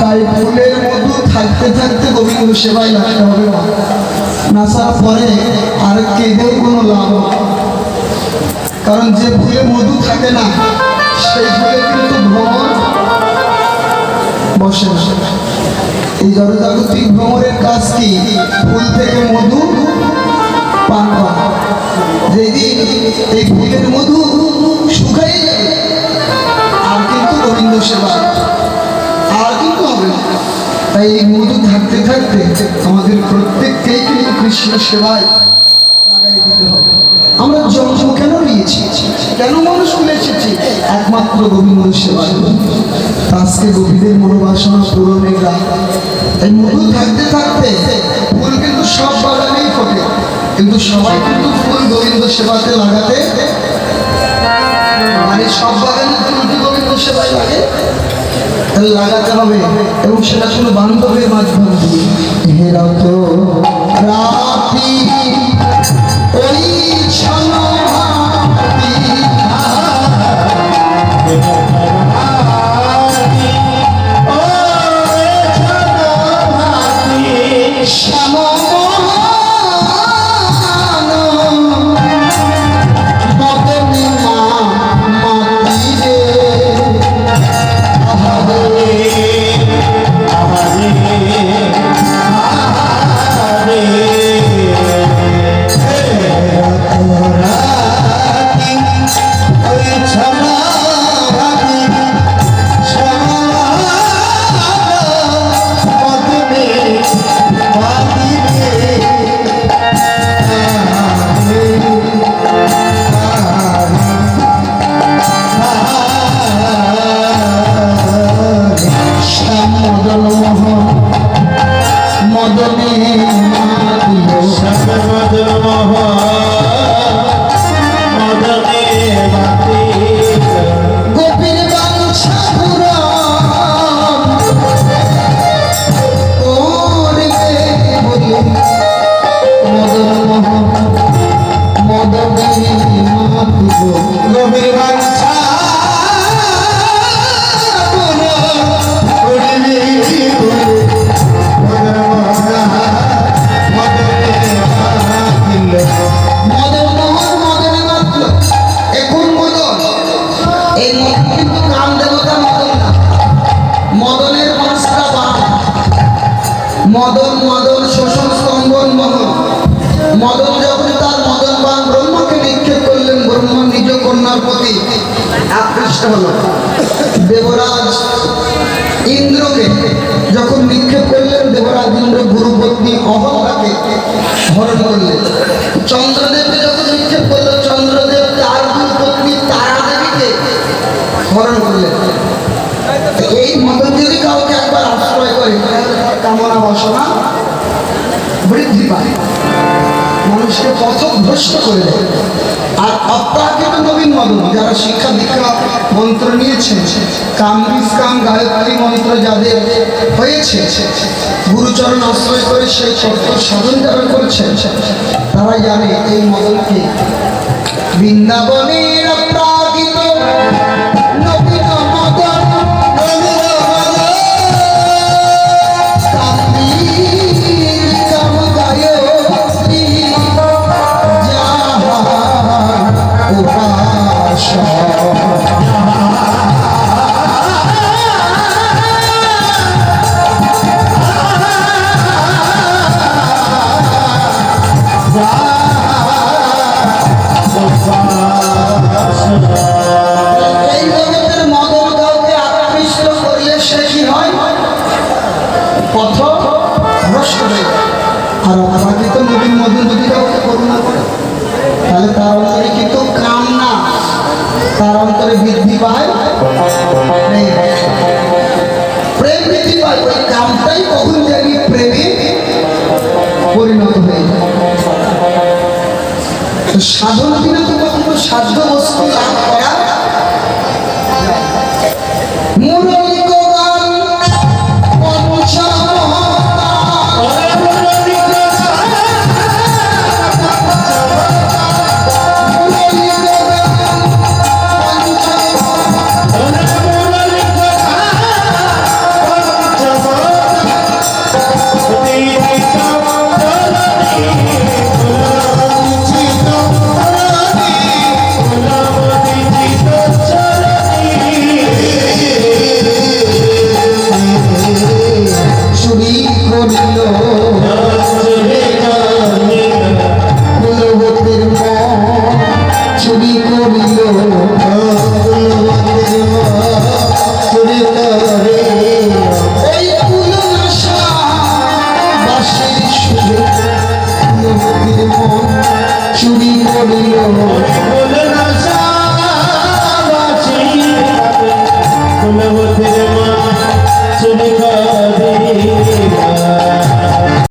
তাই ফুলের মধু থাকতে থাকতে গোবিন্দ সেবায় লাগতে হবে নাসার পরে আর কেঁদে কোনো লাভ কারণ যে ফুলে মধু থাকে না সেই ফুলে কিন্তু ভ্রমণ বসে এই জড়জাগতিক ভ্রমণের কাজ কি? ফুল থেকে মধু পান করা। যেদিন এই ফুলের মধু শুকাই আর কিন্তু গোবিন্দ সেবা তাই এই মধু থাকতে থাকতে আমাদের প্রত্যেককেই কিন্তু কৃষ্ণ সেবায় লাগাই দিতে হবে। আমরা জন্ম কেন নিয়েছি? কেন মানুষ এসেছি? একমাত্র গোবিন্দ সেবা। আজকে গোবিন্দের মনোবাসনা পূরণের রাত এই মধু থাকতে থাকতে ফুল কিন্তু সব বাগানেই ফোটে। কিন্তু সবাই কিন্তু ফুল গোবিন্দ সেবাতে লাগাতে মানে সব বাগানে ফুল কি গোবিন্দ সেবায় লাগে? লাগাতে হবে এবং সেটা শুধু বান্ধবের মাধ্যমে। দিয়ে মদন মদনে বাঞ্ছা হল দেবরাজ ইন্দ্রকে যখন নিক্ষেপ করলেন, দেবরাজ ইন্দ্র গুরুপত্নী অহল্লাকে হরণ করলেন। চন্দ্রদেবকে যখন নিক্ষেপ করল, চন্দ্রদেব তার গুরুপত্নী তারা দেবীকে হরণ করলেন। এই মদন যদি কাউকে একবার আশ্রয় করে কামনা বাসনা বৃদ্ধি পায়। মানুষকে পথভ্রষ্ট করে দেয়। আর অপ্রাকৃত নবীন মদন যারা শিক্ষা দীক্ষা মন্ত্র নিয়েছেন কাম কাম গায়ত্রী মন্ত্র যাদের হয়েছে। গুরুচরণ আশ্রয় করে সেই তত্ত্ব সাধন যারা করছেন তারা জানে এই মদনকে বৃন্দাবনের অপ্রাকৃত পথ ভ্রষ্ট হয়ে যায়। আর অপ্রাকৃত নবীন মদন যদি কাউকে করুণা করে, তাহলে তার অন্তরে কিন্তু কাম না? তার অন্তরে বৃদ্ধি পায়? প্রেম। বৃদ্ধি পায় কামটাই কখন সাধন দিনে তো কখনো সাধ্য বস্তু চুরি করিল